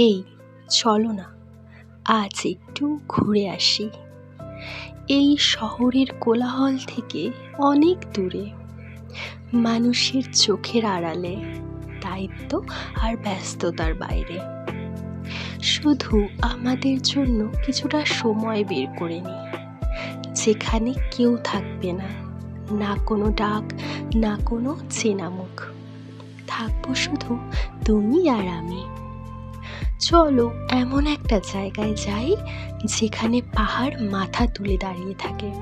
এই, চলো না, আজ একটু ঘুরে আসি। এই শহরের কোলাহল থেকে অনেক দূরে। মানুষের চোখের আড়ালে, দায়িত্ব আর ব্যস্ততার বাইরে। শুধু আমাদের জন্য কিছুটা সময় বের করে নিই যেখানে কেউ থাকবে না না কোনো ডাক, না কোনো চেনা মুখ থাকব শুধু তুমি আর আমি। চলো এমন একটা জায়গায় যাই যেখানে পাহাড় মাথা তুলে দাঁড়িয়ে থাকে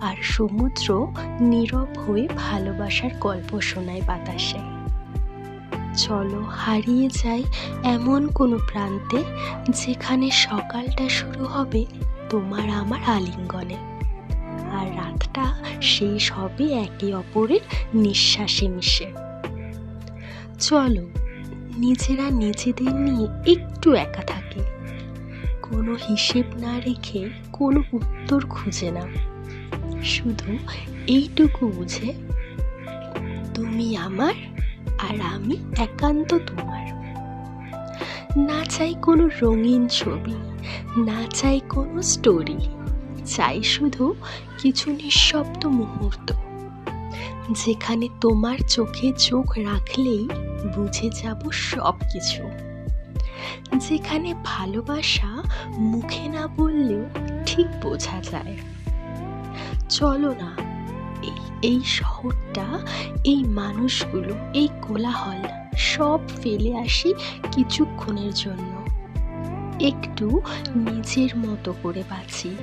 আর সমুদ্র নীরব হয়ে ভালোবাসার গল্প শোনায় বাতাসে। চলো হারিয়ে যাই এমন কোনো প্রান্তে যেখানে সকালটা শুরু হবে তোমার আমার আলিঙ্গনে আর রাতটা শেষ হবে একে অপরের নিঃশ্বাসে মিশে। চলো নিজেরা নিজেদের নিয়ে একটু একা থাকে। কোনো হিসেব না রেখে কোনো উত্তর খুঁজে না। শুধু এইটুকু বুঝে, তুমি আমার আর আমি একান্ত তোমার। না চাই কোনো রঙিন ছবি, না চাই কোনো স্টোরি চাই শুধু কিছু নিঃশব্দ মুহূর্ত। যেখানে তোমার চোখে চোখ রাখলেই বুঝে যাব সব কিছু যেখানে ভালোবাসা মুখে না বললেও ঠিক বোঝা যায়। চলো না, এই এই শহরটা, এই মানুষগুলো, এই কোলাহল সব ফেলে আসি কিছুক্ষণের জন্য। একটু নিজের মতো করে বাঁচি।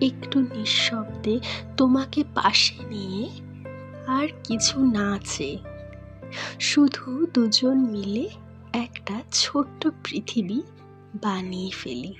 একটু নিঃশব্দে তোমাকে পাশে নিয়ে আর কিছু না আছে। শুধু দুজন মিলে একটা ছোট্ট পৃথিবী বানিয়ে ফেলি।